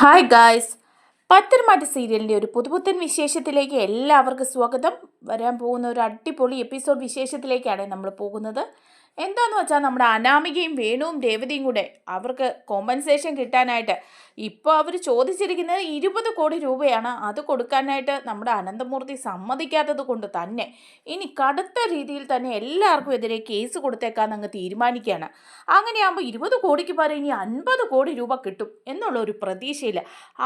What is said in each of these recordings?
Hi guys Patharamattu സീരിയലിന്റെ ഒരു പുതുപുത്തൻ വിശേഷത്തിലേക്ക് എല്ലാവർക്കും സ്വാഗതം. വരാൻ പോകുന്ന ഒരു അടിപൊളി എപ്പിസോഡ് വിശേഷത്തിലേക്കാണ് നമ്മൾ പോകുന്നത്. എന്താന്ന് വെച്ചാൽ നമ്മുടെ അനാമികയും വേണുവും രേവതിയും കൂടെ അവർക്ക് കോമ്പൻസേഷൻ കിട്ടാനായിട്ട്. ഇപ്പോൾ അവർ ചോദിച്ചിരിക്കുന്നത് ഇരുപത് കോടി രൂപയാണ്. അത് കൊടുക്കാനായിട്ട് നമ്മുടെ അനന്തമൂർത്തി സമ്മതിക്കാത്തത് കൊണ്ട് തന്നെ ഇനി കടുത്ത രീതിയിൽ തന്നെ എല്ലാവർക്കും എതിരെ കേസ് കൊടുത്തേക്കാൻ അങ്ങ് തീരുമാനിക്കുകയാണ്. അങ്ങനെയാകുമ്പോൾ ഇരുപത് കോടിക്ക് പകരം ഇനി അൻപത് കോടി രൂപ കിട്ടും എന്നുള്ള ഒരു പ്രതീക്ഷയിൽ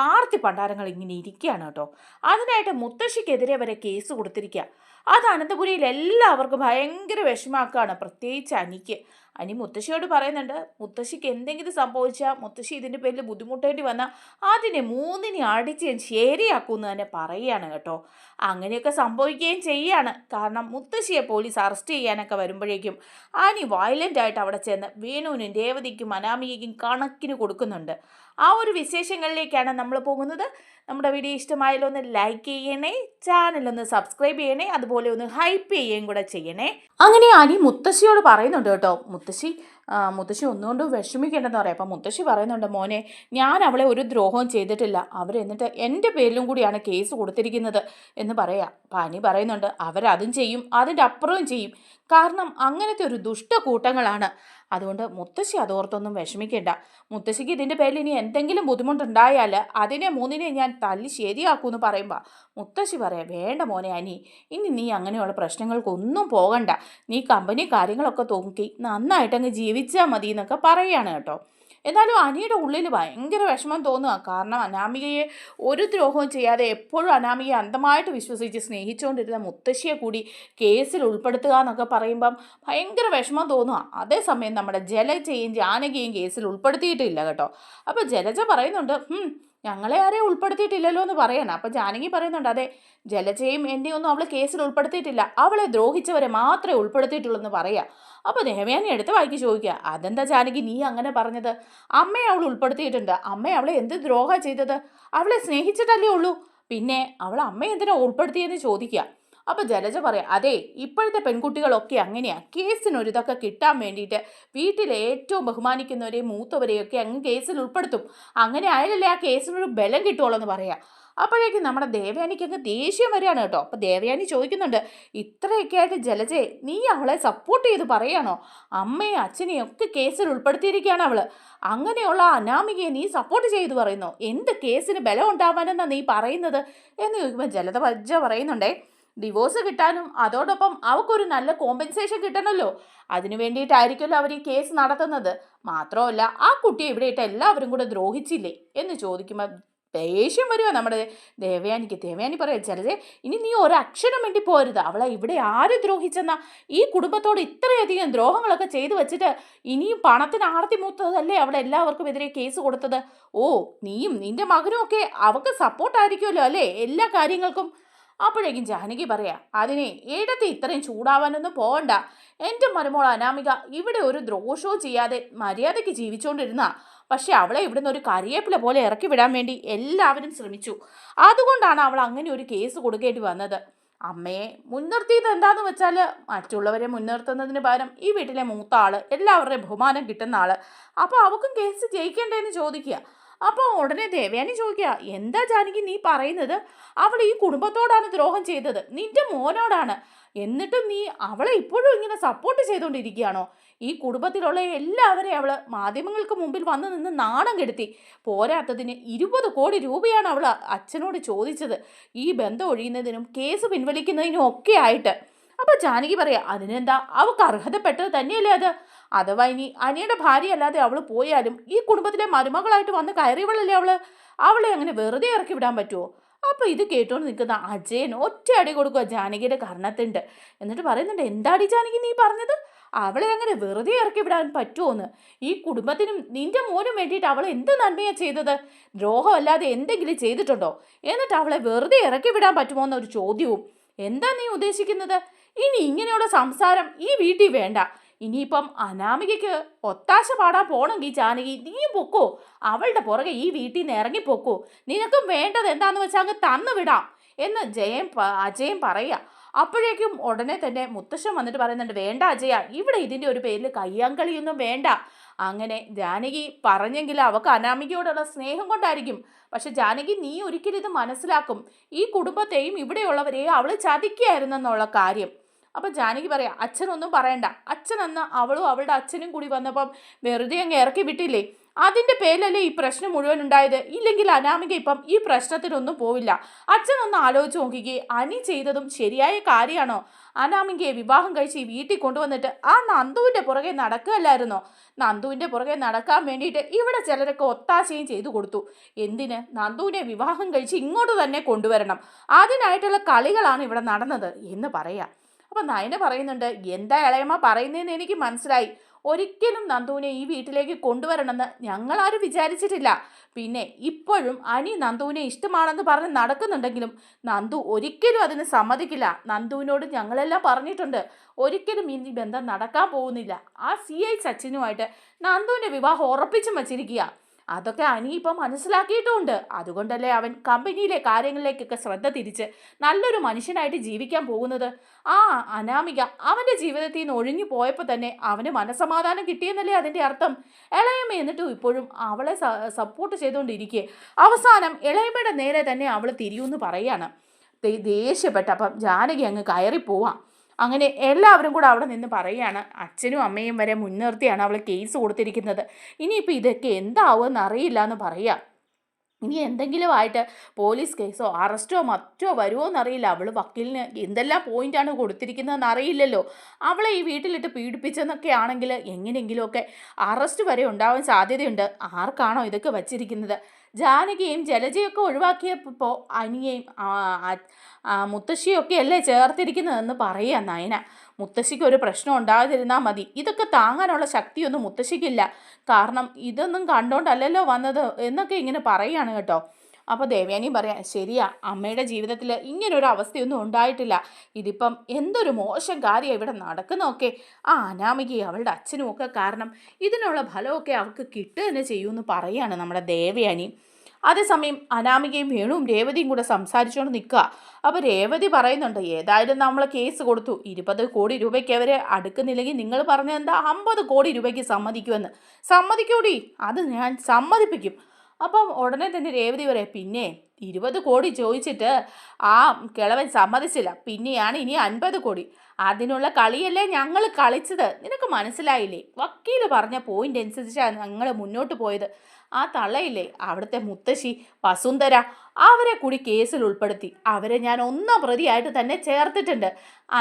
ആർത്തി പണ്ടാരങ്ങൾ ഇങ്ങനെ ഇരിക്കുകയാണ് കേട്ടോ. അതിനായിട്ട് മുത്തശ്ശിക്കെതിരെ വരെ കേസ് കൊടുത്തിരിക്കുക. അത് അനന്തപുരിയിൽ എല്ലാവർക്കും ഭയങ്കര വിഷമാക്കുകയാണ് പ്രത്യേകിച്ച് അനിക്ക്. അനി മുത്തശ്ശിയോട് പറയുന്നുണ്ട് മുത്തശ്ശിക്ക് എന്തെങ്കിലും സംഭവിച്ചാൽ മുത്തശ്ശി ഇതിന്റെ പേരിൽ ബുദ്ധിമുട്ടേണ്ടി വന്നാൽ അതിനെ മൂന്നിനെ അടിച്ച് ഞാൻ ശരിയാക്കുമെന്ന് തന്നെ പറയുകയാണ് കേട്ടോ. അങ്ങനെയൊക്കെ സംഭവിക്കുകയും ചെയ്യാണ്. കാരണം മുത്തശ്ശിയെ പോലീസ് അറസ്റ്റ് ചെയ്യാനൊക്കെ വരുമ്പോഴേക്കും അനി വയലന്റ് ആയിട്ട് അവിടെ ചെന്ന് വേണുവിനും രേവതിക്കും അനാമികയ്ക്കും കണക്കിന് കൊടുക്കുന്നുണ്ട്. ആ ഒരു വിശേഷങ്ങളിലേക്കാണ് നമ്മൾ പോകുന്നത്. നമ്മുടെ വീഡിയോ ഇഷ്ടമായാലും ഒന്ന് ലൈക്ക് ചെയ്യണേ ചാനൽ ഒന്ന് സബ്സ്ക്രൈബ് ചെയ്യണേ അതുപോലെ ഒന്ന് ഹൈപ്പ് ചെയ്യുകയും കൂടെ ചെയ്യണേ. അങ്ങനെ അനി മുത്തശ്ശിയോട് പറയുന്നുണ്ട് കേട്ടോ മുത്തശ്ശി മുത്തശ്ശി ഒന്നുകൊണ്ട് വിഷമിക്കേണ്ടെന്ന് പറയാം. അപ്പം മുത്തശ്ശി പറയുന്നുണ്ട് മോനെ ഞാൻ അവളെ ഒരു ദ്രോഹവും ചെയ്തിട്ടില്ല. അവരെന്നിട്ട് എന്റെ പേരിലും കൂടിയാണ് കേസ് കൊടുത്തിരിക്കുന്നത്. എന്ന് പറയാം. അനി പറയുന്നുണ്ട് അവരതും ചെയ്യും അതിന്റെ അപ്പുറവും ചെയ്യും. കാരണം അങ്ങനത്തെ ഒരു ദുഷ്ട കൂട്ടങ്ങളാണ്. അതുകൊണ്ട് മുത്തശ്ശി അതോർത്തൊന്നും വിഷമിക്കേണ്ട. മുത്തശ്ശിക്ക് ഇതിന്റെ പേരിൽ ഇനി എന്തെങ്കിലും ബുദ്ധിമുട്ടുണ്ടായാൽ അതിനെ മൂന്നിനെ ഞാൻ തല്ലി ശരിയാക്കൂന്ന് പറയുമ്പോൾ മുത്തശ്ശി പറയാം വേണ്ട മോനെ അനി ഇനി നീ അങ്ങനെയുള്ള പ്രശ്നങ്ങൾക്കൊന്നും പോകണ്ട. നീ കമ്പനി കാര്യങ്ങളൊക്കെ നോക്കി നന്നായിട്ടങ്ങ് ജീവിച്ചാൽ മതി എന്നൊക്കെ പറയുകയാണ് കേട്ടോ. എന്നാലും അനിയുടെ ഉള്ളിൽ ഭയങ്കര വിഷമം തോന്നുക കാരണം അനാമികയെ ഒരു ദ്രോഹവും ചെയ്യാതെ എപ്പോഴും അനാമികയെ അന്ധമായിട്ട് വിശ്വസിച്ച് സ്നേഹിച്ചുകൊണ്ടിരുന്ന മുത്തശ്ശിയെ കൂടി കേസിൽ ഉൾപ്പെടുത്തുക എന്നൊക്കെ പറയുമ്പം ഭയങ്കര വിഷമം തോന്നുക അതേസമയം നമ്മുടെ ജലജയും ജാനകിയും കേസിൽ ഉൾപ്പെടുത്തിയിട്ടില്ല കേട്ടോ. അപ്പോൾ ജലജ പറയുന്നുണ്ട് "ഹും, ഞങ്ങളെ ആരെയും ഉൾപ്പെടുത്തിയിട്ടില്ലല്ലോ എന്ന് പറയണം അപ്പം ജാനകി പറയുന്നുണ്ട് അതെ ജലജയും എന്നെയും ഒന്നും അവൾ കേസിൽ ഉൾപ്പെടുത്തിയിട്ടില്ല. അവളെ ദ്രോഹിച്ചവരെ മാത്രമേ ഉൾപ്പെടുത്തിയിട്ടുള്ളൂ എന്ന് പറയാ. അപ്പോൾ ദേവയാനി എടുത്ത് വായിക്ക് ചോദിക്കുക അതെന്താ ജാനകി നീ അങ്ങനെ പറഞ്ഞത്? അമ്മയെ അവൾ ഉൾപ്പെടുത്തിയിട്ടുണ്ട്. അമ്മ അവളെ എന്ത് ദ്രോഹ ചെയ്തത്? അവളെ സ്നേഹിച്ചിട്ടല്ലേ ഉള്ളൂ. പിന്നെ അവൾ അമ്മയെ എന്തിനാ ഉൾപ്പെടുത്തിയെന്ന് ചോദിക്കുക അപ്പോൾ ജലജ പറയാം അതെ ഇപ്പോഴത്തെ പെൺകുട്ടികളൊക്കെ അങ്ങനെയാ. കേസിനൊരിതൊക്കെ കിട്ടാൻ വേണ്ടിയിട്ട് വീട്ടിലെ ഏറ്റവും ബഹുമാനിക്കുന്നവരെയും മൂത്തവരെയൊക്കെ അങ്ങ് കേസിൽ ഉൾപ്പെടുത്തും. അങ്ങനെ ആയാലല്ലേ ആ കേസിനൊരു ബലം കിട്ടുള്ളൂ എന്ന് പറയാം. അപ്പോഴേക്കും നമ്മുടെ ദേവയാനിക്ക് അങ്ങ് ദേഷ്യം വരികയാണ് കേട്ടോ. അപ്പോൾ ദേവയാനി ചോദിക്കുന്നുണ്ട് ഇത്രയൊക്കെ ആയിട്ട് ജലജയെ നീ അവളെ സപ്പോർട്ട് ചെയ്ത് പറയാണോ? അമ്മയും അച്ഛനെയും ഒക്കെ കേസിൽ ഉൾപ്പെടുത്തിയിരിക്കുകയാണ് അവൾ അങ്ങനെയുള്ള അനാമികയെ നീ സപ്പോർട്ട് ചെയ്ത് പറയുന്നു? എന്ത് കേസിന് ബലം ഉണ്ടാവാനെന്നാണ് നീ പറയുന്നത്? എന്ന് ചോദിക്കുമ്പോൾ ജലത വജ്ജ പറയുന്നുണ്ടേ ഡിവോഴ്സ് കിട്ടാനും അതോടൊപ്പം അവക്കൊരു നല്ല കോമ്പൻസേഷൻ കിട്ടണമല്ലോ അതിനു വേണ്ടിയിട്ടായിരിക്കുമല്ലോ അവർ ഈ കേസ് നടത്തുന്നത്. മാത്രമല്ല ആ കുട്ടിയെ ഇവിടെ ഇട്ട് എല്ലാവരും കൂടെ ദ്രോഹിച്ചില്ലേ? എന്ന് ചോദിക്കുമ്പോൾ ദേഷ്യം വരുമോ നമ്മുടെ ദേവയാനിക്ക്. ദേവയാനി പറയാം ചിലത് ഇനി നീ ഒരക്ഷരം വേണ്ടി പോരുത്. അവളെ ഇവിടെ ആര് ദ്രോഹിച്ചെന്ന? ഈ കുടുംബത്തോട് ഇത്രയധികം ദ്രോഹങ്ങളൊക്കെ ചെയ്തു വെച്ചിട്ട് ഇനിയും പണത്തിന് ആർത്തി മൂത്തതല്ലേ അവിടെ എല്ലാവർക്കും എതിരെ കേസ് കൊടുത്തത്? ഓ നീയും നിന്റെ മകനും ഒക്കെ അവൾക്ക് സപ്പോർട്ടായിരിക്കുമല്ലോ അല്ലേ? എല്ലാ കാര്യങ്ങൾക്കും. അപ്പോഴേക്കും ജാനകി പറയാ അതിനെ ഇടത്ത് ഇത്രയും ചൂടാവാനൊന്നും പോകണ്ട എന്റെ മരുമോൾ അനാമിക ഇവിടെ ഒരു ദ്രോഷവും ചെയ്യാതെ മര്യാദയ്ക്ക് ജീവിച്ചുകൊണ്ടിരുന്ന പക്ഷെ അവളെ ഇവിടുന്ന് ഒരു കരിയേപ്പില പോലെ ഇറക്കി വിടാൻ വേണ്ടി എല്ലാവരും ശ്രമിച്ചു. അതുകൊണ്ടാണ് അവൾ അങ്ങനെ ഒരു കേസ് കൊടുക്കേണ്ടി വന്നത്. അമ്മയെ മുൻനിർത്തിയത് എന്താന്ന് വെച്ചാൽ മറ്റുള്ളവരെ മുൻനിർത്തുന്നതിന് പകരം ഈ വീട്ടിലെ മൂത്ത ആൾ എല്ലാവരുടെയും ബഹുമാനം കിട്ടുന്ന ആൾ. അപ്പോൾ അവക്കും കേസ് ജയിക്കേണ്ടതെന്ന് ചോദിക്കുക. അപ്പോൾ ഉടനെ ദേവയാനി ചോദിക്കുക എന്താ ജാനകി നീ പറയുന്നത്? അവൾ ഈ കുടുംബത്തോടാണ് ദ്രോഹം ചെയ്തത്. നിന്റെ മോനോടാണ്. എന്നിട്ടും നീ അവളെ ഇപ്പോഴും ഇങ്ങനെ സപ്പോർട്ട് ചെയ്തുകൊണ്ടിരിക്കുകയാണോ ഈ കുടുംബത്തിലുള്ള എല്ലാവരെയും അവൾ മാധ്യമങ്ങൾക്ക് മുമ്പിൽ വന്നു നിന്ന് നാണം കെടുത്തി. പോരാത്തതിന് ഇരുപത് കോടി രൂപയാണ് അവൾ അച്ഛനോട് ചോദിച്ചത്. ഈ ബന്ധം ഒഴിയുന്നതിനും കേസ് പിൻവലിക്കുന്നതിനും ഒക്കെ ആയിട്ട്. അപ്പോൾ ജാനകി പറയാ അതിനെന്താ? അവൾക്ക് അർഹതപ്പെട്ടത് തന്നെയല്ലേ അത്? അഥവാ ഇനി അനിയുടെ ഭാര്യ അല്ലാതെ അവൾ പോയാലും ഈ കുടുംബത്തിലെ മരുമകളായിട്ട് വന്ന് കയറിയവളല്ലേ അവൾ? അവളെ അങ്ങനെ വെറുതെ ഇറക്കി വിടാൻ പറ്റുമോ അപ്പോൾ ഇത് കേട്ടോണ്ട് നിൽക്കുന്ന അജയൻ ഒറ്റ അടി കൊടുക്കുക ജാനകിയുടെ കർണത്തുണ്ട്. എന്നിട്ട് പറയുന്നുണ്ട് എന്താടി ജാനകി നീ പറഞ്ഞത്? അവളെ അങ്ങനെ വെറുതെ ഇറക്കി വിടാൻ പറ്റുമോന്ന് ഈ കുടുംബത്തിനും നിന്റെ മോനും വേണ്ടിയിട്ട് അവൾ എന്ത് നന്മയാണ് ചെയ്തത്? ദ്രോഹമല്ലാതെ എന്തെങ്കിലും ചെയ്തിട്ടുണ്ടോ? എന്നിട്ട് അവളെ വെറുതെ ഇറക്കി വിടാൻ പറ്റുമോ എന്നൊരു ചോദ്യവും. എന്താ നീ ഉദ്ദേശിക്കുന്നത്? ഇനി ഇങ്ങനെയുള്ള സംസാരം ഈ വീട്ടിൽ വേണ്ട. ഇനിയിപ്പം അനാമികയ്ക്ക് ഒത്താശ പാടാൻ പോണെങ്കിൽ ജാനകി നീയും പൊക്കോ. അവളുടെ പുറകെ ഈ വീട്ടിൽ നിന്ന് ഇറങ്ങിപ്പോക്കോ നിനക്കും വേണ്ടത് എന്താണെന്ന് വെച്ചാൽ അങ്ങ് തന്നു വിടാം. എന്ന് ജയം അജയം പറയുക അപ്പോഴേക്കും ഉടനെ തന്നെ മുത്തശ്ശൻ വന്നിട്ട് പറയുന്നുണ്ട് വേണ്ട അജയ ഇവിടെ ഇതിന്റെ ഒരു പേരിൽ കയ്യാങ്കളിയൊന്നും വേണ്ട. അങ്ങനെ ജാനകി പറഞ്ഞെങ്കിൽ അവൾക്ക് അനാമികയോടുള്ള സ്നേഹം കൊണ്ടായിരിക്കും. പക്ഷെ ജാനകി നീ ഒരിക്കലും ഇത് മനസ്സിലാക്കും. ഈ കുടുംബത്തെയും ഇവിടെയുള്ളവരെയും അവൾ ചതിക്കുകയായിരുന്നെന്നുള്ള കാര്യം. അപ്പം ജാനകി പറയാം അച്ഛനൊന്നും പറയണ്ട. അച്ഛൻ അന്ന് അവളും അവളുടെ അച്ഛനും കൂടി വന്നപ്പം വെറുതെ അങ്ങ് ഇറക്കി വിട്ടില്ലേ? അതിന്റെ പേരിലല്ലേ ഈ പ്രശ്നം മുഴുവൻ ഉണ്ടായത്? ഇല്ലെങ്കിൽ അനാമിക ഇപ്പം ഈ പ്രശ്നത്തിനൊന്നും പോവില്ല. അച്ഛനൊന്ന് ആലോചിച്ച് നോക്കിക്കേ. അനി ചെയ്തതും ശരിയായ കാര്യമാണോ? അനാമികയെ വിവാഹം കഴിച്ച് ഈ വീട്ടിൽ കൊണ്ടുവന്നിട്ട് ആ നന്ദുവിന്റെ പുറകെ നടക്കുകയല്ലായിരുന്നോ? നന്ദുവിന്റെ പുറകെ നടക്കാൻ വേണ്ടിയിട്ട് ഇവിടെ ചിലരൊക്കെ ഒത്താശയും ചെയ്തു കൊടുത്തു. എന്തിന്? നന്ദുവിനെ വിവാഹം കഴിച്ച് ഇങ്ങോട്ട് തന്നെ കൊണ്ടുവരണം. അതിനായിട്ടുള്ള കളികളാണ് ഇവിടെ നടന്നത്. എന്ന് പറയാം. അപ്പം നയന പറയുന്നുണ്ട് എന്താ ഇളയമ്മ പറയുന്നതെന്ന് എനിക്ക് മനസ്സിലായി. ഒരിക്കലും നന്ദുവിനെ ഈ വീട്ടിലേക്ക് കൊണ്ടുവരണമെന്ന് ഞങ്ങളാരും വിചാരിച്ചിട്ടില്ല. പിന്നെ ഇപ്പോഴും അനി നന്ദുവിനെ ഇഷ്ടമാണെന്ന് പറഞ്ഞ് നടക്കുന്നുണ്ടെങ്കിലും നന്ദു ഒരിക്കലും അതിന് സമ്മതിക്കില്ല. നന്ദുവിനോട് ഞങ്ങളെല്ലാം പറഞ്ഞിട്ടുണ്ട്. ഒരിക്കലും ഇനി ബന്ധം നടക്കാൻ പോകുന്നില്ല. ആ സി ഐ സച്ചിനുമായിട്ട് നന്ദുവിന്റെ വിവാഹം ഉറപ്പിച്ചും വച്ചിരിക്കുക അതൊക്കെ അനി ഇപ്പം മനസ്സിലാക്കിയിട്ടുമുണ്ട് അതുകൊണ്ടല്ലേ അവൻ കമ്പനിയിലെ കാര്യങ്ങളിലേക്കൊക്കെ ശ്രദ്ധ തിരിച്ച് നല്ലൊരു മനുഷ്യനായിട്ട് ജീവിക്കാൻ പോകുന്നത്. ആ അനാമിക അവന്റെ ജീവിതത്തിൽ നിന്ന് ഒഴിഞ്ഞു പോയപ്പോൾ തന്നെ അവന് മനസമാധാനം കിട്ടിയെന്നല്ലേ അതിന്റെ അർത്ഥം. ഇളയമ്മ എന്നിട്ടും ഇപ്പോഴും അവളെ സപ്പോർട്ട് ചെയ്തുകൊണ്ടിരിക്കുക അവസാനം ഇളയമ്മയുടെ നേരെ തന്നെ അവൾ തിരിയൂന്ന് പറയാണ്. ദേ- ദേഷ്യപ്പെട്ട അപ്പം ജാനകി അങ്ങ് കയറി പോവാം അങ്ങനെ എല്ലാവരും കൂടെ അവിടെ നിന്ന് പറയുകയാണ് അച്ഛനും അമ്മയും വരെ മുൻനിർത്തിയാണ് അവൾ കേസ് കൊടുത്തിരിക്കുന്നത്. ഇനിയിപ്പോൾ ഇതൊക്കെ എന്താവുമെന്ന് അറിയില്ല എന്ന് പറയാം ഇനി എന്തെങ്കിലും ആയിട്ട് പോലീസ് കേസോ അറസ്റ്റോ മറ്റോ വരുമോ എന്നറിയില്ല. അവൾ വക്കീലിന് എന്തെല്ലാം പോയിന്റാണ് കൊടുത്തിരിക്കുന്നതെന്ന് അറിയില്ലല്ലോ അവളെ ഈ വീട്ടിലിട്ട് പീഡിപ്പിച്ചെന്നൊക്കെ ആണെങ്കിൽ എങ്ങനെയെങ്കിലുമൊക്കെ അറസ്റ്റ് വരെ ഉണ്ടാവാൻ സാധ്യതയുണ്ട്. ആർക്കാണോ ഇതൊക്കെ വച്ചിരിക്കുന്നത്? ജാനകിയും ജലജയൊക്കെ ഒഴിവാക്കിയപ്പോൾ അനിയയും മുത്തശ്ശിയൊക്കെ അല്ലേ ചേർത്തിരിക്കുന്നതെന്ന് പറയുക നയന. മുത്തശ്ശിക്ക് ഒരു പ്രശ്നം ഉണ്ടാകാതിരുന്നാൽ മതി. ഇതൊക്കെ താങ്ങാനുള്ള ശക്തിയൊന്നും മുത്തശ്ശിക്കില്ല. കാരണം ഇതൊന്നും കണ്ടോണ്ടല്ലല്ലോ വന്നത് എന്നൊക്കെ ഇങ്ങനെ പറയുകയാണ് കേട്ടോ. അപ്പോൾ ദേവയാനി പറയാം ശരിയാ അമ്മയുടെ ജീവിതത്തിൽ ഇങ്ങനൊരു അവസ്ഥയൊന്നും ഉണ്ടായിട്ടില്ല. ഇതിപ്പം എന്തൊരു മോശം കാര്യം ഇവിടെ നടക്കുന്നൊക്കെ ആ അനാമികയും അവളുടെ അച്ഛനും ഒക്കെ കാരണം ഇതിനുള്ള ഫലമൊക്കെ അവൾക്ക് കിട്ടുക തന്നെ ചെയ്യുമെന്ന് പറയുകയാണ് നമ്മുടെ ദേവയാനി. അതേസമയം അനാമികയും വേണുവും രേവതിയും കൂടെ സംസാരിച്ചുകൊണ്ട് നിൽക്കുക അപ്പോൾ രേവതി പറയുന്നുണ്ട് ഏതായാലും നമ്മൾ കേസ് കൊടുത്തു. ഇരുപത് കോടി രൂപയ്ക്ക് അവരെ അടുക്കുന്നില്ലെങ്കിൽ നിങ്ങൾ പറഞ്ഞ എന്താ അമ്പത് കോടി രൂപയ്ക്ക് സമ്മതിക്കുമെന്ന്. സമ്മതിക്കൂടി? അത് ഞാൻ സമ്മതിപ്പിക്കും. അപ്പം ഉടനെ തന്നെ രേവതി പറയാം പിന്നെ ഇരുപത് കോടി ചോദിച്ചിട്ട് ആ കിളവൻ സമ്മതിച്ചില്ല. പിന്നെയാണ് ഇനി അൻപത് കോടി. അതിനുള്ള കളിയല്ലേ ഞങ്ങൾ കളിച്ചത്? നിനക്ക് മനസ്സിലായില്ലേ? വക്കീൽ പറഞ്ഞ പോയിന്റ് അനുസരിച്ചാണ് ഞങ്ങൾ മുന്നോട്ട് പോയത്. ആ തള്ളയില്ലേ? അവിടുത്തെ മുത്തശ്ശി വസുന്ധര അവരെ കൂടി കേസിൽ ഉൾപ്പെടുത്തി. അവരെ ഞാൻ ഒന്നാം പ്രതിയായിട്ട് തന്നെ ചേർത്തിട്ടുണ്ട്.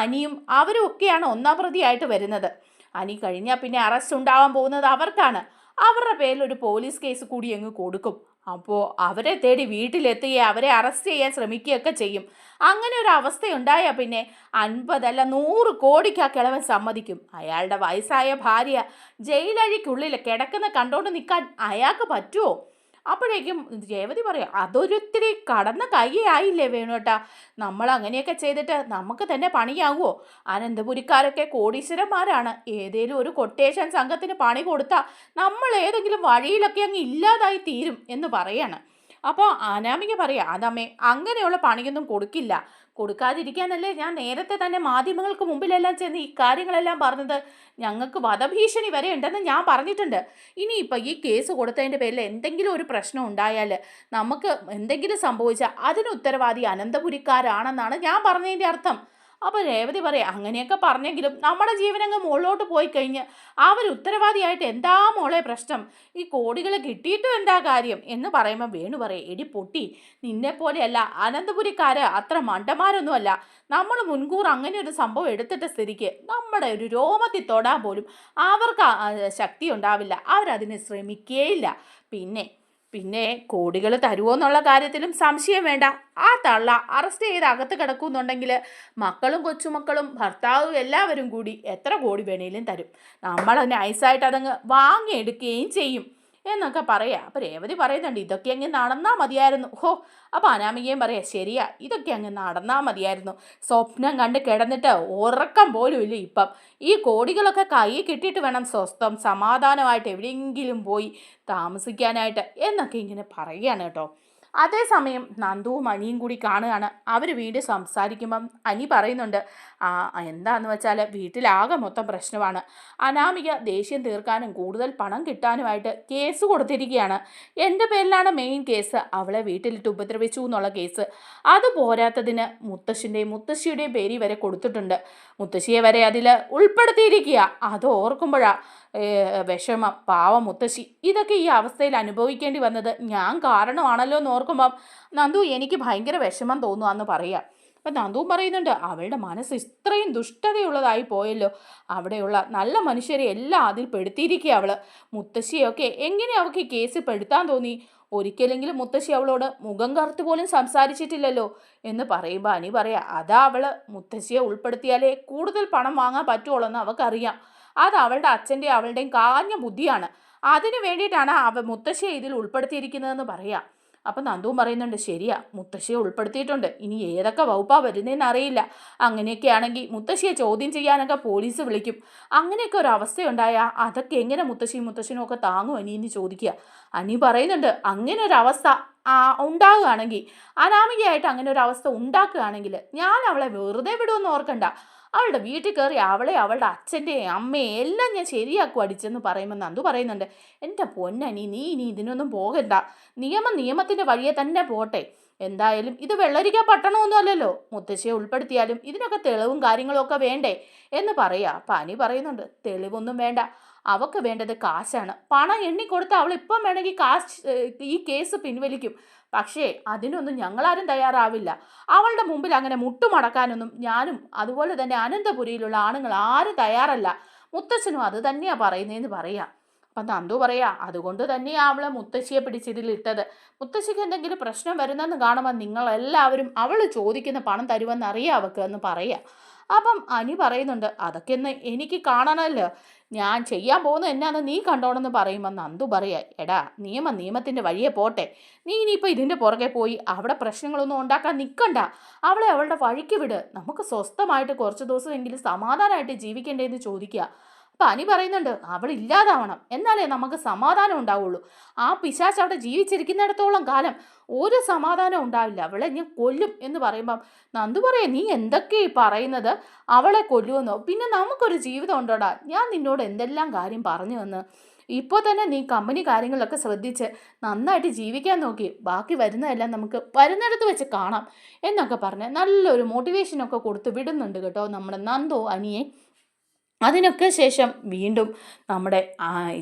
അനിയും അവരും ഒക്കെയാണ് ഒന്നാം പ്രതിയായിട്ട് വരുന്നത്. അനി കഴിഞ്ഞാൽ പിന്നെ അറസ്റ്റ് ഉണ്ടാവാൻ പോകുന്നത് അവർക്കാണ്. അവരുടെ പേരിൽ ഒരു പോലീസ് കേസ് കൂടി അങ്ങ് കൊടുക്കും. അപ്പോൾ അവരെ തേടി വീട്ടിലെത്തുകയും അവരെ അറസ്റ്റ് ചെയ്യാൻ ശ്രമിക്കുകയൊക്കെ ചെയ്യും. അങ്ങനെ ഒരു അവസ്ഥ അവസ്ഥയുണ്ടായാൽ പിന്നെ അൻപതല്ല നൂറ് കോടിക്ക് ആ കിളവൻ സമ്മതിക്കും. അയാളുടെ വയസ്സായ ഭാര്യ ജയിലഴിക്കുള്ളിൽ കിടക്കുന്ന കണ്ടോണ്ട് നിൽക്കാൻ അയാൾക്ക് പറ്റുമോ അപ്പോഴേക്കും രേവതി പറയും അതൊരിത്തിരി കടന്ന കൈയായില്ലേ വേണുട്ടാ. നമ്മൾ അങ്ങനെയൊക്കെ ചെയ്തിട്ട് നമുക്ക് തന്നെ പണിയാകുമോ അനന്തപുരിക്കാരൊക്കെ കോടീശ്വരന്മാരാണ്. ഏതേലും ഒരു കൊട്ടേഷൻ സംഘത്തിന് പണി കൊടുത്താൽ നമ്മൾ ഏതെങ്കിലും വഴിയിലൊക്കെ അങ്ങ് ഇല്ലാതായി തീരും എന്ന് പറയാണ്. അപ്പോൾ അനാമിക പറയാം അതമ്മേ അങ്ങനെയുള്ള പണിയൊന്നും കൊടുക്കില്ല. കൊടുക്കാതിരിക്കാനല്ലേ ഞാൻ നേരത്തെ തന്നെ മാധ്യമങ്ങൾക്ക് മുമ്പിലെല്ലാം ചെന്ന് ഈ കാര്യങ്ങളെല്ലാം പറഞ്ഞത്. ഞങ്ങൾക്ക് വധഭീഷണി വരെ ഉണ്ടെന്ന് ഞാൻ പറഞ്ഞിട്ടുണ്ട്. ഇനിയിപ്പോൾ ഈ കേസ് കൊടുത്തതിന്റെ പേരിൽ എന്തെങ്കിലും ഒരു പ്രശ്നം ഉണ്ടായാൽ നമുക്ക് എന്തെങ്കിലും സംഭവിച്ചാൽ അതിന് ഉത്തരവാദി അനന്തപുരിക്കാരാണെന്നാണ് ഞാൻ പറഞ്ഞതിന്റെ അർത്ഥം. അപ്പോൾ രേവതി പറയാം അങ്ങനെയൊക്കെ പറഞ്ഞെങ്കിലും നമ്മുടെ ജീവനങ്ങ് മുകളിലോട്ട് പോയി കഴിഞ്ഞ് അവർ ഉത്തരവാദിയായിട്ട് എന്താ മോളെ പ്രശ്നം? ഈ കോടികൾ കിട്ടിയിട്ടും എന്താ കാര്യം? എന്ന് പറയുമ്പോൾ വേണു പറയും എടി പൊട്ടി നിന്നെപ്പോലെയല്ല അനന്തപുരിക്കാര് അത്ര മണ്ടന്മാരൊന്നുമല്ല. നമ്മൾ മുൻകൂർ അങ്ങനെ ഒരു സംഭവം എടുത്തിട്ട് സ്ഥിതിക്ക് നമ്മുടെ ഒരു രോമത്തിൽ തൊടാൻ പോലും അവർക്ക് ശക്തി ഉണ്ടാവില്ല. അവരതിന് ശ്രമിക്കേയില്ല. പിന്നെ പിന്നെ കോടികൾ തരുമോ എന്നുള്ള കാര്യത്തിലും സംശയം വേണ്ട. ആ തള്ള അറസ്റ്റ് ചെയ്ത് അകത്ത് കിടക്കുന്നുണ്ടെങ്കിൽ മക്കളും കൊച്ചുമക്കളും ഭർത്താവും എല്ലാവരും കൂടി എത്ര കോടി വേണേലും തരും. നമ്മൾ നൈസായിട്ട് അതങ്ങ് വാങ്ങിയെടുക്കുകയും ചെയ്യും. എന്നൊക്കെ പറയാം. അപ്പോൾ രേവതി പറയുന്നുണ്ട് ഇതൊക്കെ അങ്ങ് നടന്നാൽ മതിയായിരുന്നു. ഹോ അപ്പോൾ അനാമികയും പറയാം ശരിയാ ഇതൊക്കെ അങ്ങ് നടന്നാൽ മതിയായിരുന്നു. സ്വപ്നം കണ്ട് കിടന്നിട്ട് ഉറക്കം പോലും ഇല്ല ഇപ്പം. ഈ കോടികളൊക്കെ കൈ കിട്ടിയിട്ട് വേണം സ്വസ്ഥം സമാധാനമായിട്ട് എവിടെയെങ്കിലും പോയി താമസിക്കാനായിട്ട്. എന്നൊക്കെ ഇങ്ങനെ പറയുകയാണ് കേട്ടോ. അതേസമയം നന്ദുവും അനിയും കൂടി കാണുകയാണ്. അവർ വീണ്ടും സംസാരിക്കുമ്പം അനി പറയുന്നുണ്ട് ആ എന്താന്ന് വെച്ചാൽ വീട്ടിലാകെ മൊത്തം പ്രശ്നമാണ്. അനാമിക ദേഷ്യം തീർക്കാനും കൂടുതൽ പണം കിട്ടാനുമായിട്ട് കേസ് കൊടുത്തിരിക്കുകയാണ്. എന്റെ പേരിലാണ് മെയിൻ കേസ്. അവളെ വീട്ടിലിട്ട് ഉപദ്രവിച്ചു എന്നുള്ള കേസ്. അത് പോരാത്തതിന് മുത്തശ്ശിന്റെയും മുത്തശ്ശിയുടെയും പേര് വരെ കൊടുത്തിട്ടുണ്ട്. മുത്തശ്ശിയെ വരെ അതിൽ ഉൾപ്പെടുത്തിയിരിക്കുക. അത് ഓർക്കുമ്പോഴാണ് വിഷമം പാവ മുത്തശ്ശി. ഇതൊക്കെ ഈ അവസ്ഥയിൽ അനുഭവിക്കേണ്ടി വന്നത് ഞാൻ കാരണമാണല്ലോ എന്ന് ഓർക്കുമ്പം നന്ദു എനിക്ക് ഭയങ്കര വിഷമം തോന്നുവാന്ന് പറയാം. അപ്പം നന്ദുവും പറയുന്നുണ്ട് അവളുടെ മനസ്സ് ഇത്രയും ദുഷ്ടതയുള്ളതായി പോയല്ലോ. അവിടെയുള്ള നല്ല മനുഷ്യരെ എല്ലാം അതിൽ പെടുത്തിയിരിക്കുക അവൾ. മുത്തശ്ശിയൊക്കെ എങ്ങനെ അവൾക്ക് ഈ കേസിൽ പെടുത്താൻ തോന്നി? ഒരിക്കലെങ്കിലും മുത്തശ്ശി അവളോട് മുഖം കറുത്ത് പോലും സംസാരിച്ചിട്ടില്ലല്ലോ എന്ന് പറയുമ്പോൾ അനി പറയാം അതാ അവൾ മുത്തശ്ശിയെ ഉൾപ്പെടുത്തിയാലേ കൂടുതൽ പണം വാങ്ങാൻ പറ്റുള്ളൂ എന്ന് അവൾക്കറിയാം അത് അവളുടെ അച്ഛന്റെയും അവളുടെയും കാഞ്ഞ ബുദ്ധിയാണ്. അതിനു വേണ്ടിയിട്ടാണ് അവ മുത്തശ്ശിയെ ഇതിൽ ഉൾപ്പെടുത്തിയിരിക്കുന്നതെന്ന് പറയാം. അപ്പം നന്ദുവും പറയുന്നുണ്ട് ശരിയാ മുത്തശ്ശിയെ ഉൾപ്പെടുത്തിയിട്ടുണ്ട്. ഇനി ഏതൊക്കെ വകുപ്പാ വരുന്നതെന്ന് അറിയില്ല. അങ്ങനെയൊക്കെ ആണെങ്കിൽ മുത്തശ്ശിയെ ചോദ്യം ചെയ്യാനൊക്കെ പോലീസ് വിളിക്കും. അങ്ങനെയൊക്കെ ഒരു അവസ്ഥയുണ്ടായാൽ അതൊക്കെ എങ്ങനെ മുത്തശ്ശിയും മുത്തശ്ശനും ഒക്കെ താങ്ങും അനിയെന്ന് ചോദിക്കുക? അനി പറയുന്നുണ്ട് അങ്ങനെ ഒരു അവസ്ഥ ഉണ്ടാകുകയാണെങ്കിൽ അനാമികയായിട്ട് അങ്ങനെ ഒരു അവസ്ഥ ഉണ്ടാക്കുകയാണെങ്കിൽ ഞാൻ അവളെ വെറുതെ വിടുമെന്ന് ഓർക്കണ്ട. അവളുടെ വീട്ടിൽ കയറി അവളെ അവളുടെ അച്ഛന്റെയും അമ്മയെ എല്ലാം ഞാൻ ശരിയാക്കും അടിച്ചെന്ന് പറയുമ്പോൾ നന്ദു പറയുന്നുണ്ട് എന്റെ പൊന്നനി നീ ഇനി ഇതിനൊന്നും പോകണ്ട. നിയമം നിയമത്തിന്റെ വഴിയെ തന്നെ പോട്ടെ. എന്തായാലും ഇത് വെള്ളരിക്ക പട്ടണമൊന്നും അല്ലല്ലോ. മുത്തശ്ശിയെ ഉൾപ്പെടുത്തിയാലും ഇതിനൊക്കെ തെളിവും കാര്യങ്ങളും ഒക്കെ വേണ്ടേ? എന്ന് പറയാ. പനി പറയുന്നുണ്ട് തെളിവൊന്നും വേണ്ട. അവക്ക് വേണ്ടത് കാശാണ്. പണം എണ്ണിക്കൊടുത്ത് അവൾ ഇപ്പം വേണമെങ്കിൽ കാശ് ഈ കേസ് പിൻവലിക്കും. പക്ഷേ അതിനൊന്നും ഞങ്ങളാരും തയ്യാറാവില്ല. അവളുടെ മുമ്പിൽ അങ്ങനെ മുട്ടുമടക്കാനൊന്നും ഞാനും അതുപോലെ തന്നെ അനന്തപുരിയിലുള്ള ആണുങ്ങൾ ആരും തയ്യാറല്ല. മുത്തശ്ശനും അത് തന്നെയാണ് പറയുന്നതെന്ന് പറയാം. അപ്പം നന്ദു പറയാ അതുകൊണ്ട് തന്നെയാണ് അവളെ മുത്തശ്ശിയെ പിടിച്ചിതിലിട്ടത് മുത്തശ്ശിക്ക് എന്തെങ്കിലും പ്രശ്നം വരുന്നെന്ന് കാണുമ്പോൾ നിങ്ങളെല്ലാവരും അവൾ ചോദിക്കുന്ന പണം തരുമെന്ന് അറിയാം അവൾക്ക് എന്ന് പറയാം. അപ്പം അനി പറയുന്നുണ്ട് അതൊക്കെ ഒന്ന് എനിക്ക് കാണണമല്ലോ ഞാൻ ചെയ്യാൻ പോകുന്നത് എന്നാന്ന് നീ കണ്ടോണെന്ന് പറയുമ്പോൾ നന്ദു പറയാ എടാ നിയമ നിയമത്തിന്റെ വഴിയെ പോട്ടെ. നീ ഇനിയിപ്പോൾ ഇതിന്റെ പുറകെ പോയി അവിടെ പ്രശ്നങ്ങളൊന്നും ഉണ്ടാക്കാൻ നിൽക്കണ്ട അവളെ അവളുടെ വഴിക്ക് വിട്. നമുക്ക് സ്വസ്ഥമായിട്ട് കുറച്ച് ദിവസമെങ്കിലും സമാധാനമായിട്ട് ജീവിക്കേണ്ടതെന്ന് ചോദിക്കുക പനി പറയുന്നുണ്ട്. അവൾ ഇല്ലാതാവണം. എന്നാലേ നമുക്ക് സമാധാനം ഉണ്ടാവുള്ളൂ. ആ പിശാച്ച് അവിടെ ജീവിച്ചിരിക്കുന്നിടത്തോളം കാലം ഒരു സമാധാനം ഉണ്ടാവില്ല. അവളെ ഞാൻ കൊല്ലും എന്ന് പറയുമ്പം നന്ദു പറയ നീ എന്തൊക്കെ പറയുന്നത്? അവളെ കൊല്ലുമെന്നോ പിന്നെ നമുക്കൊരു ജീവിതം ഉണ്ടോടാ? ഞാൻ നിന്നോട് എന്തെല്ലാം കാര്യം പറഞ്ഞു വന്ന് ഇപ്പോൾ തന്നെ നീ കമ്പനി കാര്യങ്ങളൊക്കെ ശ്രദ്ധിച്ച് നന്നായിട്ട് ജീവിക്കാൻ നോക്കി. ബാക്കി വരുന്നതെല്ലാം നമുക്ക് വരുന്നിടത്ത് വെച്ച് കാണാം എന്നൊക്കെ പറഞ്ഞ് നല്ലൊരു മോട്ടിവേഷനൊക്കെ കൊടുത്ത് വിടുന്നുണ്ട് കേട്ടോ നമ്മുടെ നന്ദോ അനിയെ. അതിനൊക്കെ ശേഷം വീണ്ടും നമ്മുടെ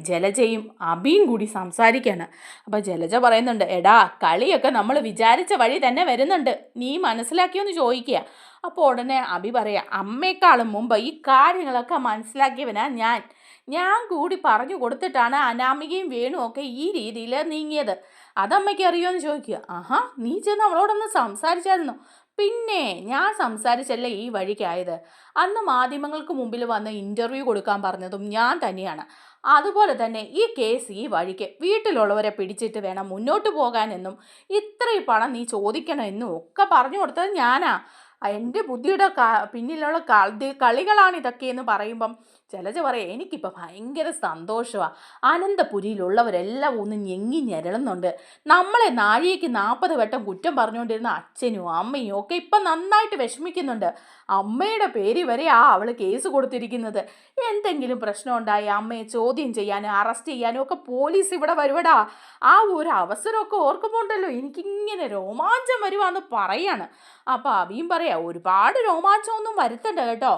ജലജയും അബിയും കൂടി സംസാരിക്കുകയാണ് അപ്പോൾ ജലജ പറയുന്നുണ്ട് എടാ കളിയൊക്കെ നമ്മൾ വിചാരിച്ച വഴി തന്നെ വരുന്നുണ്ട്. നീ മനസ്സിലാക്കിയോന്ന് ചോദിക്കുക. അപ്പോൾ ഉടനെ അബി പറയാം അമ്മയെക്കാളും മുമ്പ് ഈ കാര്യങ്ങളൊക്കെ മനസ്സിലാക്കിയവനാ ഞാൻ. ഞാൻ കൂടി പറഞ്ഞു കൊടുത്തിട്ടാണ് അനാമികയും വേണു ഒക്കെ ഈ രീതിയിൽ നീങ്ങിയത്. അതമ്മയ്ക്ക് അറിയുമോ എന്ന് ചോദിക്കുക. ആഹാ നീ ചെന്ന് അവളോടൊന്ന് സംസാരിച്ചായിരുന്നു? പിന്നെ ഞാൻ സംസാരിച്ചല്ലേ ഈ വഴിക്കായത്? അന്ന് മാധ്യമങ്ങൾക്ക് മുമ്പിൽ വന്ന് ഇന്റർവ്യൂ കൊടുക്കാൻ പറഞ്ഞതും ഞാൻ തന്നെയാണ്. അതുപോലെ തന്നെ ഈ കേസ് ഈ വഴിക്ക് വീട്ടിലുള്ളവരെ പിടിച്ചിട്ട് വേണം മുന്നോട്ട് പോകാനെന്നും ഇത്രയും പണം നീ ചോദിക്കണമെന്നും ഒക്കെ പറഞ്ഞു കൊടുത്തത് ഞാനാ. എന്റെ ബുദ്ധിയുടെ പിന്നിലുള്ള കളികളാണ് ഇതൊക്കെ എന്ന് പറയുമ്പം ചിലജ പറയാം എനിക്കിപ്പോൾ ഭയങ്കര സന്തോഷമാണ് അനന്തപുരിയിലുള്ളവരെല്ലാം ഒന്ന് ഞെങ്ങി ഞെരളുന്നുണ്ട്. നമ്മളെ നാഴികയ്ക്ക് നാൽപ്പത് വട്ടം കുറ്റം പറഞ്ഞുകൊണ്ടിരുന്ന അച്ഛനും അമ്മയും ഒക്കെ ഇപ്പം നന്നായിട്ട് വിഷമിക്കുന്നുണ്ട്. അമ്മയുടെ പേര് വരെ ആ അവൾ കേസ് കൊടുത്തിരിക്കുന്നത്. എന്തെങ്കിലും പ്രശ്നം ഉണ്ടായി അമ്മയെ ചോദ്യം ചെയ്യാനും അറസ്റ്റ് ചെയ്യാനും ഒക്കെ പോലീസ് ഇവിടെ വരുവടാ. ആ ഒരു അവസരമൊക്കെ ഓർക്കുമ്പോണ്ടല്ലോ എനിക്കിങ്ങനെ രോമാഞ്ചം വരുവാന്ന് പറയാണ്. അപ്പോൾ അവിയും പറയാം ഒരുപാട് രോമാഞ്ചമൊന്നും വരുത്തണ്ട കേട്ടോ.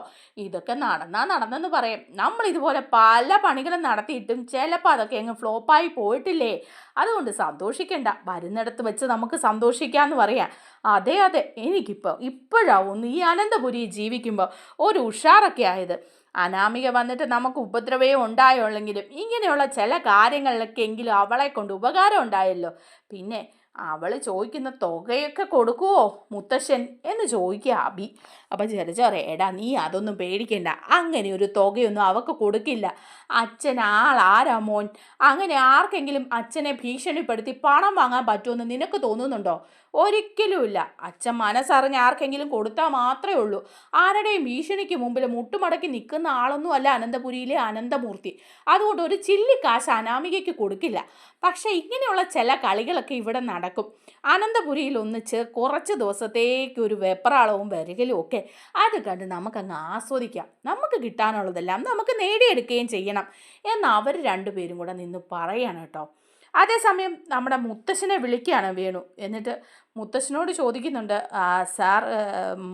ഇതൊക്കെ നടന്നാ നടന്നെന്ന് പറയാം. നമ്മൾ ഇതുപോലെ പല പണികളും നടത്തിയിട്ടും ചിലപ്പോൾ അതൊക്കെ അങ്ങ് ഫ്ലോപ്പായി പോയിട്ടില്ലേ? അതുകൊണ്ട് സന്തോഷിക്കണ്ട. വരുന്നിടത്ത് വെച്ച് നമുക്ക് സന്തോഷിക്കാമെന്ന് പറയാം. അതെ അതെ. എനിക്കിപ്പോൾ ഇപ്പോഴാവും ഈ അനന്തപുരി ജീവിക്കുമ്പോൾ ഒരു ഉഷാറൊക്കെ ആയത്. അനാമിക വന്നിട്ട് നമുക്ക് ഉപദ്രവേ ഉണ്ടായുള്ളെങ്കിലും ഇങ്ങനെയുള്ള ചില കാര്യങ്ങളിലൊക്കെ എങ്കിലും അവളെ കൊണ്ട് ഉപകാരം ഉണ്ടായല്ലോ. പിന്നെ അവൾ ചോദിക്കുന്ന തുകയൊക്കെ കൊടുക്കുവോ മുത്തശ്ശൻ? എന്ന് ചോദിക്കുക അബി. അപ്പം ജലജ പറയാം എടാ നീ അതൊന്നും പേടിക്കണ്ട. അങ്ങനെ ഒരു തുകയൊന്നും അവക്ക് കൊടുക്കില്ല. അച്ഛൻ ആളാരാ മോൻ? അങ്ങനെ ആർക്കെങ്കിലും അച്ഛനെ ഭീഷണിപ്പെടുത്തി പണം വാങ്ങാൻ പറ്റുമെന്ന് നിനക്ക് തോന്നുന്നുണ്ടോ? ഒരിക്കലുമില്ല അച്ഛൻ മനസ്സറിഞ്ഞ് ആർക്കെങ്കിലും കൊടുത്താൽ മാത്രമേ ഉള്ളൂ. ആരുടെയും ഭീഷണിക്ക് മുമ്പിൽ മുട്ടുമടക്കി നിൽക്കുന്ന ആളൊന്നും അല്ല അനന്തപുരിയിലെ അനന്തമൂർത്തി. അതുകൊണ്ട് ഒരു ചില്ലിക്കാശ് അനാമികയ്ക്ക് കൊടുക്കില്ല. പക്ഷേ ഇങ്ങനെയുള്ള ചില കളികളൊക്കെ ഇവിടെ നടക്കും. അനന്തപുരിയിൽ ഒന്നിച്ച് കുറച്ച് ദിവസത്തേക്ക് ഒരു വെപ്രാളവും വരികലും ഒക്കെ അത് കണ്ട് നമുക്കങ്ങ് ആസ്വദിക്കാം. നമുക്ക് കിട്ടാനുള്ളതെല്ലാം നമുക്ക് നേടിയെടുക്കുകയും ചെയ്യണം എന്ന് അവർ രണ്ടുപേരും കൂടെ നിന്ന് പറയാണ് കേട്ടോ. അതേസമയം നമ്മുടെ മുത്തശ്ശനെ വിളിക്കുകയാണ് വേണു. എന്നിട്ട് മുത്തശ്ശനോട് ചോദിക്കുന്നുണ്ട് "ആ, സാർ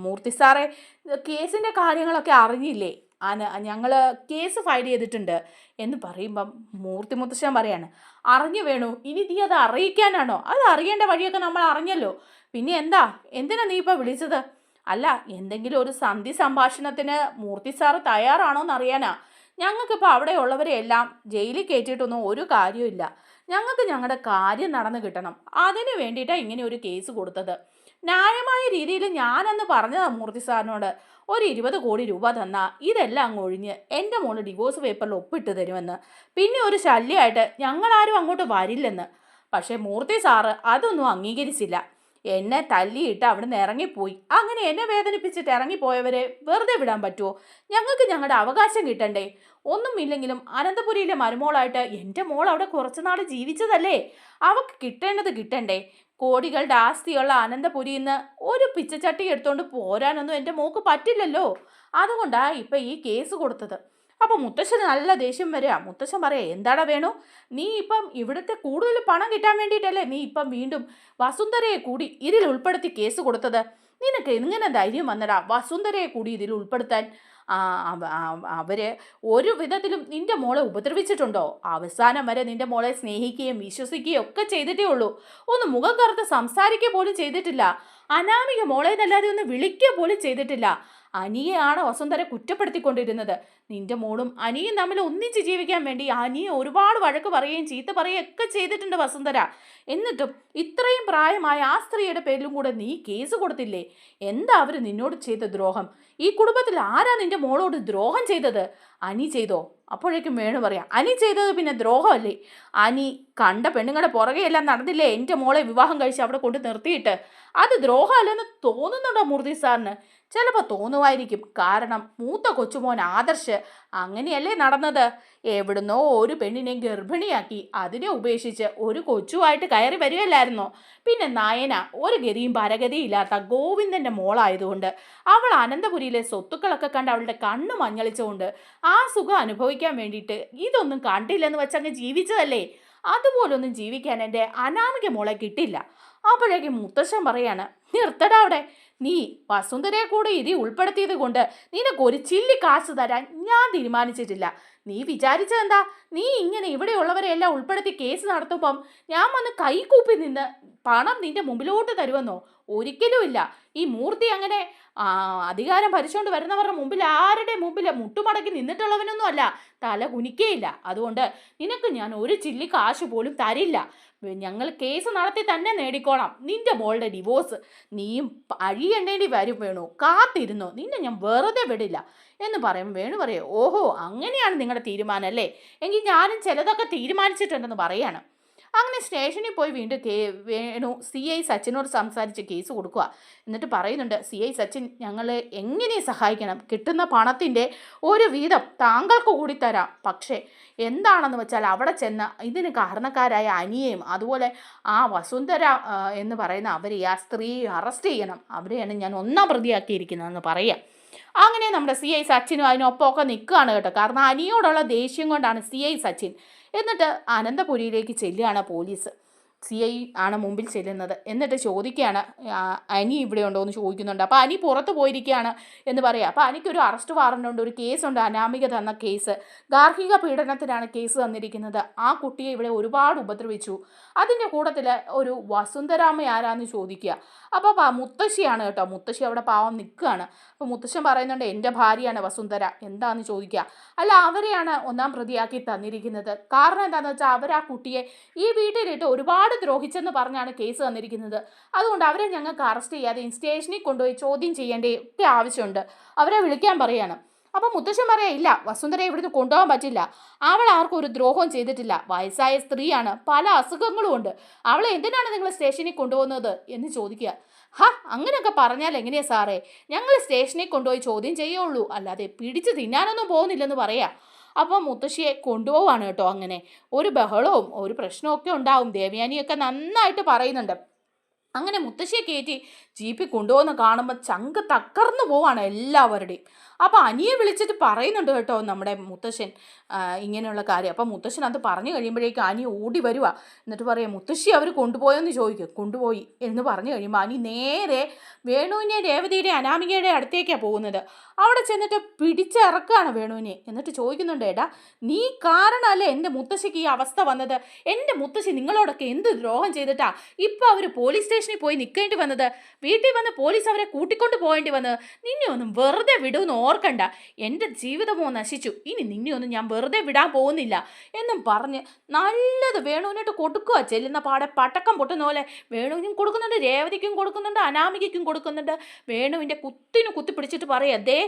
മൂർത്തി സാറെ കേസിന്റെ കാര്യങ്ങളൊക്കെ അറിഞ്ഞില്ലേ? ആന ഞങ്ങൾ കേസ് ഫയൽ ചെയ്തിട്ടുണ്ട്. എന്ന് പറയുമ്പം മൂർത്തി മുത്തശ്ശൻ പറയാണ് അറിഞ്ഞു വേണു. ഇനി നീ അത് അറിയിക്കാനാണോ? അത് അറിയേണ്ട വഴിയൊക്കെ നമ്മൾ അറിഞ്ഞല്ലോ. പിന്നെ എന്താ? എന്തിനാ നീ ഇപ്പോൾ വിളിച്ചത്? അല്ല എന്തെങ്കിലും ഒരു സന്ധി സംഭാഷണത്തിന് മൂർത്തി സാറ് തയ്യാറാണോ എന്ന് അറിയാനാ ഞങ്ങൾക്കിപ്പോൾ അവിടെ ഉള്ളവരെയെല്ലാം ജയിലിൽ കയറ്റിയിട്ടൊന്നും ഒരു കാര്യമില്ല ഞങ്ങൾക്ക് ഞങ്ങളുടെ കാര്യം നടന്നു കിട്ടണം. അതിന് വേണ്ടിയിട്ടാണ് ഇങ്ങനെ ഒരു കേസ് കൊടുത്തത്. ന്യായമായ രീതിയിൽ ഞാനെന്ന് പറഞ്ഞതാണ് മൂർത്തി സാറിനോട് ഒരു ഇരുപത് കോടി രൂപ തന്നാൽ ഇതെല്ലാം അങ്ങ് ഒഴിഞ്ഞ് എന്റെ മോൾ ഡിവോഴ്സ് പേപ്പറിൽ ഒപ്പിട്ട് തരുമെന്ന്. പിന്നെ ഒരു ശല്യമായിട്ട് ഞങ്ങളാരും അങ്ങോട്ട് വരില്ലെന്ന്. പക്ഷേ മൂർത്തി സാറ് അതൊന്നും അംഗീകരിച്ചില്ല. എന്നെ തല്ലിയിട്ട് അവിടുന്ന് ഇറങ്ങിപ്പോയി. അങ്ങനെ എന്നെ വേദനിപ്പിച്ചിട്ട് ഇറങ്ങിപ്പോയവരെ വെറുതെ വിടാൻ പറ്റുമോ ഞങ്ങൾക്ക് ഞങ്ങളുടെ അവകാശം കിട്ടണ്ടേ? ഒന്നും ഒന്നുമില്ലെങ്കിലും അനന്തപുരിയിലെ മരുമോളായിട്ട് എന്റെ മോൾ അവിടെ കുറച്ചു നാൾ ജീവിച്ചതല്ലേ? അവക്ക് കിട്ടേണ്ടത് കിട്ടണ്ടേ? കോടികളുടെ ആസ്തിയുള്ള അനന്തപുരിയിൽ നിന്ന് ഒരു പിച്ചച്ചട്ടി എടുത്തുകൊണ്ട് പോരാനൊന്നും എന്റെ മോക്ക് പറ്റില്ലല്ലോ. അതുകൊണ്ടാണ് ഇപ്പം ഈ കേസ് കൊടുത്തത്. അപ്പം മുത്തശ്ശന് നല്ല ദേഷ്യം വരിക. മുത്തശ്ശൻ പറയാ എന്താടാ വേണു? നീ ഇപ്പം ഇവിടുത്തെ കൂടുതൽ പണം കിട്ടാൻ വേണ്ടിയിട്ടല്ലേ നീ ഇപ്പം വീണ്ടും വസുന്ധരയെ കൂടി ഇതിൽ ഉൾപ്പെടുത്തി കേസ് കൊടുത്തത്? നിനക്ക് എങ്ങനെ ധൈര്യം വന്നടാ വസുന്ധരയെ കൂടി ഇതിൽ ഉൾപ്പെടുത്താൻ? അവർ ഒരു വിധത്തിലും നിന്റെ മോളെ ഉപദ്രവിച്ചിട്ടുണ്ടോ? അവസാനം വരെ നിന്റെ മോളെ സ്നേഹിക്കുകയും വിശ്വസിക്കുകയും ഒക്കെ ചെയ്തിട്ടേ ഉള്ളൂ. ഒന്ന് മുഖം കറുത്ത് സംസാരിക്കുക പോലും ചെയ്തിട്ടില്ല. അനാമിക മോളെ എന്നല്ലാതെ ഒന്ന് വിളിക്കുക പോലും ചെയ്തിട്ടില്ല. അനിയെയാണ് വസുന്ധര കുറ്റപ്പെടുത്തിക്കൊണ്ടിരുന്നത്. നിന്റെ മോളും അനിയും തമ്മിൽ ഒന്നിച്ച് ജീവിക്കാൻ വേണ്ടി അനിയെ ഒരുപാട് വഴക്ക് പറയുകയും ചീത്ത പറയുകയും ഒക്കെ ചെയ്തിട്ടുണ്ട് വസുന്ധര. എന്നിട്ടും ഇത്രയും പ്രായമായ ആ സ്ത്രീയുടെ പേരിലും കൂടെ നീ കേസ് കൊടുത്തില്ലേ? എന്താ അവർ നിന്നോട് ചെയ്ത ദ്രോഹം? ഈ കുടുംബത്തിൽ ആരാ നിന്റെ മോളോട് ദ്രോഹം ചെയ്തത്? അനി ചെയ്തോ? അപ്പോഴേക്കും വേണു പറയാം. അനി ചെയ്തത് പിന്നെ ദ്രോഹമല്ലേ? അനി കണ്ട പെണ്ണുങ്ങളുടെ പുറകെയെല്ലാം നടന്നില്ലേ? എന്റെ മോളെ വിവാഹം കഴിച്ച് അവിടെ കൊണ്ട് നിർത്തിയിട്ട്. അത് ദ്രോഹമല്ലെന്ന് തോന്നുന്നുണ്ടോ മൂർത്തി സാറിന്? ചിലപ്പോൾ തോന്നുമായിരിക്കും കാരണം മൂത്ത കൊച്ചുമോൻ ആദർശ് അങ്ങനെയല്ലേ നടന്നത്. എവിടുന്നോ ഒരു പെണ്ണിനെ ഗർഭിണിയാക്കി അതിനെ ഉപേക്ഷിച്ച് ഒരു കൊച്ചുമായിട്ട് കയറി വരികയല്ലായിരുന്നോ? പിന്നെ നയന ഒരു ഗതിയും പരഗതിയും ഇല്ലാത്ത ഗോവിന്ദന്റെ മോളായതുകൊണ്ട് അവൾ അനന്തപുരിയിലെ സ്വത്തുക്കളൊക്കെ കണ്ട് അവളുടെ കണ്ണ് മഞ്ഞളിച്ചുകൊണ്ട് ആ സുഖം അനുഭവിക്കാൻ വേണ്ടിയിട്ട് ഇതൊന്നും കണ്ടില്ലെന്ന് വെച്ചങ്ങ് ജീവിച്ചതല്ലേ? അതുപോലൊന്നും ജീവിക്കാൻ എന്റെ അനാമിക മോളെ കിട്ടില്ല. അപ്പോഴേക്കും മുത്തശ്ശൻ പറയാണ് നിർത്തടാ അവിടെ. നീ വസുന്ധരയെ കൂടെ ഇതി ഉൾപ്പെടുത്തിയത് കൊണ്ട് നിനക്ക് ഒരു ചില്ലി കാശ് തരാൻ ഞാൻ തീരുമാനിച്ചിട്ടില്ല. നീ വിചാരിച്ചതെന്താ? നീ ഇങ്ങനെ ഇവിടെയുള്ളവരെയെല്ലാം ഉൾപ്പെടുത്തി കേസ് നടത്തുമ്പം ഞാൻ വന്ന് കൈകൂപ്പി നിന്ന് പണം നിന്റെ മുമ്പിലോട്ട് തരുമെന്നോ? ഒരിക്കലുമില്ല ഈ മൂർത്തി അങ്ങനെ അധികാരം ഭരിച്ചുകൊണ്ട് വരുന്നവരുടെ മുമ്പിൽ ആരുടെ മുമ്പിൽ മുട്ടുമടക്കി നിന്നിട്ടുള്ളവനൊന്നും അല്ല തല കുനിക്കേയില്ല. അതുകൊണ്ട് നിനക്ക് ഞാൻ ഒരു ചില്ലി കാശ് പോലും തരില്ല. ഞങ്ങൾ കേസ് നടത്തി തന്നെ നേടിക്കോളാം. നിന്റെ മോളുടെ ഡിവോഴ്സ് നീയും അഴിയണ്ടേണ്ടി വരും വേണു. കാത്തിരുന്നോ. നിന്നെ ഞാൻ വെറുതെ വിടില്ല. എന്ന് പറയും വേണു പറയും ഓഹോ അങ്ങനെയാണ് നിങ്ങളുടെ തീരുമാനം അല്ലേ? എങ്കിൽ ഞാനും ചിലതൊക്കെ തീരുമാനിച്ചിട്ടുണ്ടെന്ന് പറയാണ്. അങ്ങനെ സ്റ്റേഷനിൽ പോയി വീണ്ടും കേ വേണു സി ഐ സച്ചിനോട് സംസാരിച്ച് കേസ് കൊടുക്കുക എന്നിട്ട് പറയുന്നുണ്ട് സി ഐ സച്ചിൻ ഞങ്ങളെ എങ്ങനെ സഹായിക്കണം? കിട്ടുന്ന പണത്തിന്റെ ഒരു വീതം താങ്കൾക്ക് കൂടി തരാം. പക്ഷേ എന്താണെന്ന് വെച്ചാൽ അവിടെ ചെന്ന് ഇതിന് കാരണക്കാരായ അനിയെയും അതുപോലെ ആ വസുന്ധര എന്ന് പറയുന്ന അവരെ ആ സ്ത്രീയെ അറസ്റ്റ് ചെയ്യണം. അവരെയാണ് ഞാൻ ഒന്നാം പ്രതിയാക്കിയിരിക്കുന്നതെന്ന് പറയാം. അങ്ങനെ നമ്മുടെ സി ഐ സച്ചിനും അതിനൊപ്പമൊക്കെ നിൽക്കുകയാണ് കേട്ടോ. കാരണം അനിയോടുള്ള ദേഷ്യം കൊണ്ടാണ് സി ഐ സച്ചിൻ എന്നിട്ട് അനന്തപുരിയിലേക്ക് ചെല്ലുകയാണ് പോലീസ്. സി ഐ ആണ് മുമ്പിൽ ചെല്ലുന്നത്. എന്നിട്ട് ചോദിക്കുകയാണ് അനി ഇവിടെ ഉണ്ടോ? എന്ന് ചോദിക്കുന്നുണ്ട്. അപ്പോൾ അനി പുറത്ത് പോയിരിക്കുകയാണ് എന്ന് പറയാം. അപ്പോൾ അനിക്കൊരു അറസ്റ്റ് വാറണ്ട് ഉണ്ട് ഒരു കേസുണ്ട് അനാമിക തന്ന കേസ് ഗാർഹിക പീഡനത്തിനാണ് കേസ് തന്നിരിക്കുന്നത്. ആ കുട്ടിയെ ഇവിടെ ഒരുപാട് ഉപദ്രവിച്ചു. അതിന്റെ കൂട്ടത്തിൽ ഒരു വസുന്ധരാമ ആരാന്ന് ചോദിക്കുക. അപ്പോൾ മുത്തശ്ശിയാണ് കേട്ടോ. മുത്തശ്ശി അവിടെ പാവം നിൽക്കുകയാണ് അപ്പോൾ മുത്തശ്ശൻ പറയുന്നുണ്ട് എന്റെ ഭാര്യയാണ് വസുന്ധര. എന്താന്ന് ചോദിക്കുക? അല്ല അവരെയാണ് ഒന്നാം പ്രതിയാക്കി തന്നിരിക്കുന്നത്. കാരണം എന്താണെന്ന് വെച്ചാൽ അവർ ആ കുട്ടിയെ ഈ വീട്ടിലിട്ട് ഒരുപാട് ദ്രോഹിച്ചെന്ന് പറഞ്ഞാണ് കേസ് തന്നിരിക്കുന്നത് അതുകൊണ്ട് അവരെ ഞങ്ങൾക്ക് അറസ്റ്റ് ചെയ്യാതെ സ്റ്റേഷനിൽ കൊണ്ടുപോയി ചോദ്യം ചെയ്യേണ്ട ഒക്കെ ആവശ്യമുണ്ട്. അവരെ വിളിക്കാൻ പറയാണ്. അപ്പം മുത്തശ്ശൻ പറയാ ഇല്ല വസുന്ധരയെ ഇവിടുന്ന് കൊണ്ടുപോകാൻ പറ്റില്ല. അവൾ ആർക്കും ഒരു ദ്രോഹവും ചെയ്തിട്ടില്ല. വയസ്സായ സ്ത്രീയാണ്. പല അസുഖങ്ങളും ഉണ്ട്. അവളെ എന്തിനാണ് നിങ്ങൾ സ്റ്റേഷനിൽ കൊണ്ടുപോകുന്നത്? എന്ന് ചോദിക്കുക. ഹ അങ്ങനെയൊക്കെ പറഞ്ഞാൽ എങ്ങനെയാ സാറേ? ഞങ്ങൾ സ്റ്റേഷനിൽ കൊണ്ടുപോയി ചോദ്യം ചെയ്യുള്ളൂ. അല്ലാതെ പിടിച്ച് തിന്നാനൊന്നും പോകുന്നില്ലെന്ന് പറയാ. അപ്പോൾ മുത്തശ്ശിയെ കൊണ്ടുപോവാണ് കേട്ടോ അങ്ങനെ. ഒരു ബഹളവും ഒരു പ്രശ്നമൊക്കെ ഉണ്ടാവും. ദേവയാനിയൊക്കെ നന്നായിട്ട് പറയുന്നുണ്ട്. അങ്ങനെ മുത്തശ്ശിയെ കയറ്റി ജീപ്പിൽ കൊണ്ടുപോകുന്ന കാണുമ്പോൾ ചങ്ക് തകർന്നു പോവാണ് എല്ലാവരുടെയും. അപ്പോൾ അനിയെ വിളിച്ചിട്ട് പറയുന്നുണ്ട് കേട്ടോ നമ്മുടെ മുത്തശ്ശൻ ഇങ്ങനെയുള്ള കാര്യം. അപ്പോൾ മുത്തശ്ശൻ അത് പറഞ്ഞു കഴിയുമ്പോഴേക്കും അനി ഓടി വരുക എന്നിട്ട് പറയാം മുത്തശ്ശി അവർ കൊണ്ടുപോയെന്ന് ചോദിക്കും. കൊണ്ടുപോയി. എന്ന് പറഞ്ഞു കഴിയുമ്പോൾ അനി നേരെ വേണുവിനെ രേവതിയുടെ അനാമികയുടെ അടുത്തേക്കാണ് പോകുന്നത്. അവിടെ ചെന്നിട്ട് പിടിച്ചിറക്കുകയാണ് വേണുവിനെ. എന്നിട്ട് ചോദിക്കുന്നുണ്ട് ഏടാ നീ കാരണമല്ലേ എന്റെ മുത്തശ്ശിക്ക് ഈ അവസ്ഥ വന്നത്? എന്റെ മുത്തശ്ശി നിങ്ങളോടൊക്കെ എന്ത് ദ്രോഹം ചെയ്തിട്ടാ ഇപ്പോൾ അവർ പോലീസ് സ്റ്റേഷനിൽ പോയി നിൽക്കേണ്ടി വന്നത്? വീട്ടിൽ വന്ന് പോലീസ് അവരെ കൂട്ടിക്കൊണ്ട് പോകേണ്ടി വന്നത് നിന്നെ ഒന്നും വെറുതെ വിടുമെന്ന് ഓർക്കണ്ട എന്റെ ജീവിതമോ നശിച്ചു. ഇനി നിന്നെയൊന്നും ഞാൻ വെറുതെ വിടാൻ പോകുന്നില്ല എന്നും പറഞ്ഞ് നല്ലത് വേണുവിനോട്ട് കൊടുക്കുക ചെല്ലുന്ന പാടെ പടക്കം പൊട്ടുന്ന പോലെ. വേണുവിനും കൊടുക്കുന്നുണ്ട് രേവതിക്കും കൊടുക്കുന്നുണ്ട് അനാമികയ്ക്കും കൊടുക്കുന്നുണ്ട്. വേണുവിന്റെ കുത്തിനു കുത്തി പിടിച്ചിട്ട് പറയാം ദേ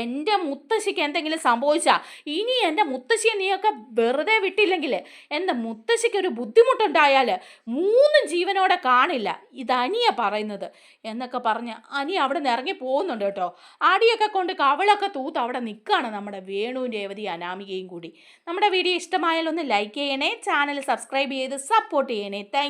എന്റെ മുത്തശ്ശിക്ക് എന്തെങ്കിലും സംഭവിച്ചാൽ ഇനി എന്റെ മുത്തശ്ശിയെ നീയൊക്കെ വെറുതെ വിട്ടില്ലെങ്കിൽ എന്റെ മുത്തശ്ശിക്ക് ഒരു ബുദ്ധിമുട്ടുണ്ടായാൽ മൂന്നും ജീവനോടെ കാണില്ല. ഇത് അനിയ പറയുന്നത്. എന്നൊക്കെ പറഞ്ഞ് അനി അവിടെ നിന്ന് ഇറങ്ങി പോകുന്നുണ്ട് കേട്ടോ. അടിയൊക്കെ കൊണ്ട് കവളൊക്കെ തൂത്ത് അവിടെ നിൽക്കുകയാണ് നമ്മുടെ വേണുവും രേവതി അനാമികയും കൂടി. നമ്മുടെ വീഡിയോ ഇഷ്ടമായാലൊന്ന് ലൈക്ക് ചെയ്യണേ ചാനൽ സബ്സ്ക്രൈബ് ചെയ്ത് സപ്പോർട്ട് ചെയ്യണേ. താങ്ക്